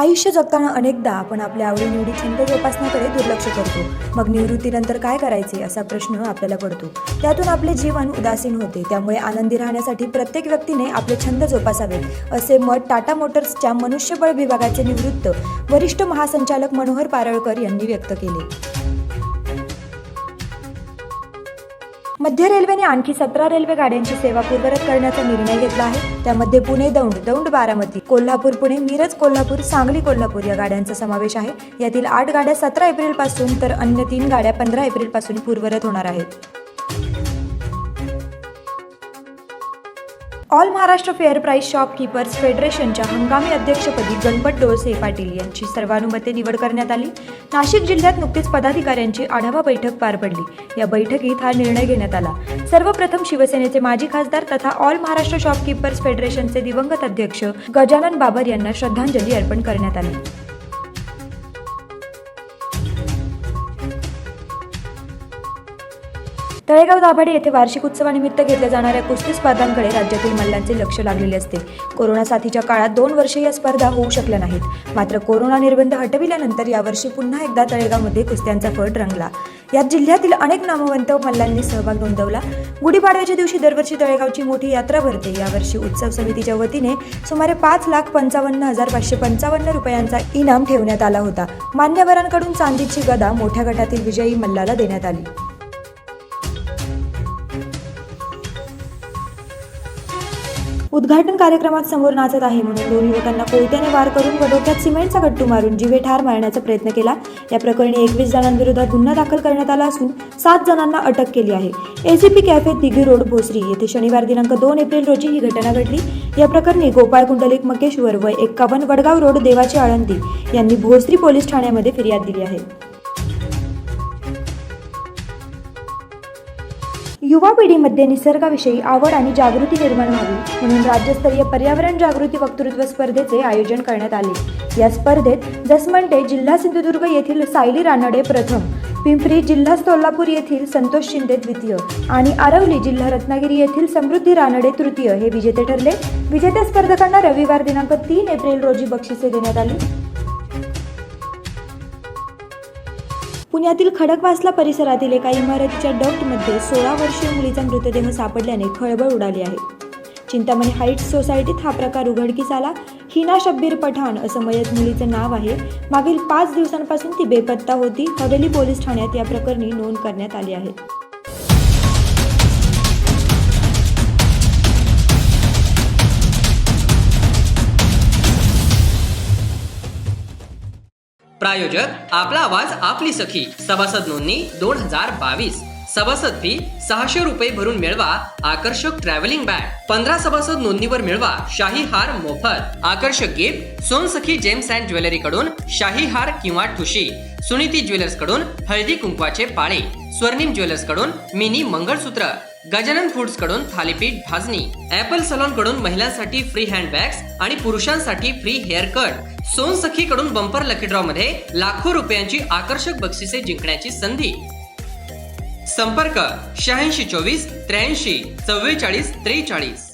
आयुष्य जगताना अनेकदा आपण आपल्या आवडीनिवडी छंद जोपासण्याकडे दुर्लक्ष करतो. मग निवृत्तीनंतर काय करायचे असा प्रश्न आपल्याला पडतो. त्यातून आपले जीवन उदासीन होते. त्यामुळे आनंदी राहण्यासाठी प्रत्येक व्यक्तीने आपले छंद जोपासावेत. असे मत टाटा मोटर्सच्या मनुष्यबळ विभागाचे निवृत्त वरिष्ठ महासंचालक मनोहर पारळकर यांनी व्यक्त केले. मध्य रेल्वेने आणखी सतरा रेल्वे गाड्यांची सेवा पूर्वरत करण्याचा निर्णय घेतला आहे. त्यामध्ये पुणे दौंड दौंड बारामती कोल्हापूर पुणे मिरज कोल्हापूर सांगली कोल्हापूर या गाड्यांचा समावेश आहे. यातील आठ गाड्या सतरा एप्रिलपासून तर अन्य तीन गाड्या पंधरा एप्रिलपासून पूर्वरत होणार आहेत. All Maharashtra fair price shopkeepers फेडरेशनच्या हंगामी अध्यक्षपदी गणपत डोळसे पाटील यांची सर्वानुमते निवड करण्यात आली. नाशिक जिल्ह्यात नुकतीच पदाधिकाऱ्यांची आढावा बैठक पार पडली. या बैठकीत हा निर्णय घेण्यात आला. सर्वप्रथम शिवसेनेचे माजी खासदार तथा ऑल महाराष्ट्र शॉपकीपर्स फेडरेशनचे दिवंगत अध्यक्ष गजानन बाबर यांना श्रद्धांजली अर्पण करण्यात आली. तळेगाव दाभाडे येथे वार्षिक उत्सवानिमित्त घेतल्या जाणाऱ्या कुस्ती स्पर्धांकडे राज्यातील मल्लांचे लक्ष लागलेले असते. कोरोना साथीच्या काळात दोन वर्षे या स्पर्धा होऊ शकल्या नाहीत. मात्र कोरोना निर्बंध हटविल्यानंतर यावर्षी पुन्हा एकदा तळेगावमध्ये कुस्त्यांचा फट रंगला. यात जिल्ह्यातील अनेक नामवंत मल्लांनी सहभाग नोंदवला. गुढीपाडव्याच्या दिवशी दरवर्षी तळेगावची मोठी यात्रा भरते. यावर्षी उत्सव समितीच्या वतीने सुमारे पाच लाख पंचावन्न हजार पाचशे पंचावन्न रुपयांचा इनाम ठेवण्यात आला होता. मान्यवरांकडून चांदीची गदा मोठ्या गटातील विजयी मल्लाला देण्यात आली. उद्घाटन कार्यक्रमात समोर नाचत आहे म्हणून दोन युवकांना कोयत्याने वार करून व डोक्यात सिमेंटचा गट्टू मारून जीवे ठार मारण्याचा प्रयत्न केला. या प्रकरणी एकवीस जणांविरोधात गुन्हा दाखल करण्यात आला असून सात जणांना अटक केली आहे. ACP cafe Dighi road Bhosari येथे शनिवार दिनांक दोन एप्रिल रोजी ही घटना घडली. या प्रकरणी गोपाळ कुंडलिक मकेश्वर व एक्कावन्न वडगाव रोड देवाची आळंदी यांनी भोसरी पोलीस ठाण्यामध्ये फिर्याद दिली आहे. युवा पिढीमध्ये निसर्गाविषयी आवड आणि जागृती निर्माण व्हावी म्हणून राज्यस्तरीय पर्यावरण जागृती वक्तृत्व स्पर्धेचे आयोजन करण्यात आले. या स्पर्धेत जसमंटे जिल्हा सिंधुदुर्ग येथील सायली रानडे प्रथम पिंपरी जिल्हा सोलापूर येथील संतोष शिंदे द्वितीय आणि आरवली जिल्हा रत्नागिरी येथील समृद्धी रानडे तृतीय हे विजेते ठरले. विजेत्या स्पर्धकांना रविवार दिनांक तीन एप्रिल रोजी बक्षिसे देण्यात आली. पुण्यातील खडकवासला परिसरातील एका इमारतीच्या डक्टमध्ये सोळा वर्षीय मुलीचा मृतदेह सापडल्याने खळबळ उडाली आहे. चिंतामणी हाईट्स सोसायटीत हा प्रकार उघडकीस आला. हिना शब्बीर पठाण असं मयत मुलीचं नाव आहे. मागील पाच दिवसांपासून ती बेपत्ता होती. हवेली पोलीस ठाण्यात या प्रकरणी नोंद करण्यात आली आहे. प्रायोजक आपला आवाज आपली सखी. सभासद नोंदणी दोन हजार बावीस. सभासद फी सहाशे रुपये भरून मिळवा आकर्षक ट्रॅव्हलिंग बॅग पंधरा सभासद नोंदणीवर मिळवा शाही हार मोफत. आकर्षक gift Sonsakhi gems and jewellery कडून शाही हार किंवा ठुशी. सुनीती ज्वेलर्सकडून हळदी कुंकवाचे पाळे. स्वर्णिम ज्वेलर्सकडून मिनी मंगळसूत्र. गजानन फूड्सकडून थालीपीठ भाजणी. ऍपल सलॉनकडून महिलांसाठी फ्री हँड बॅग्स आणि पुरुषांसाठी फ्री हेअर कट सोन सखी कडून बंपर लकी ड्रॉ मध्ये लाखो रुपयांची आकर्षक बक्षिसे जिंकण्याची संधी. संपर्क शहाऐंशी चोवीस त्र्याऐंशी चव्वेचाळीस त्रेचाळीस.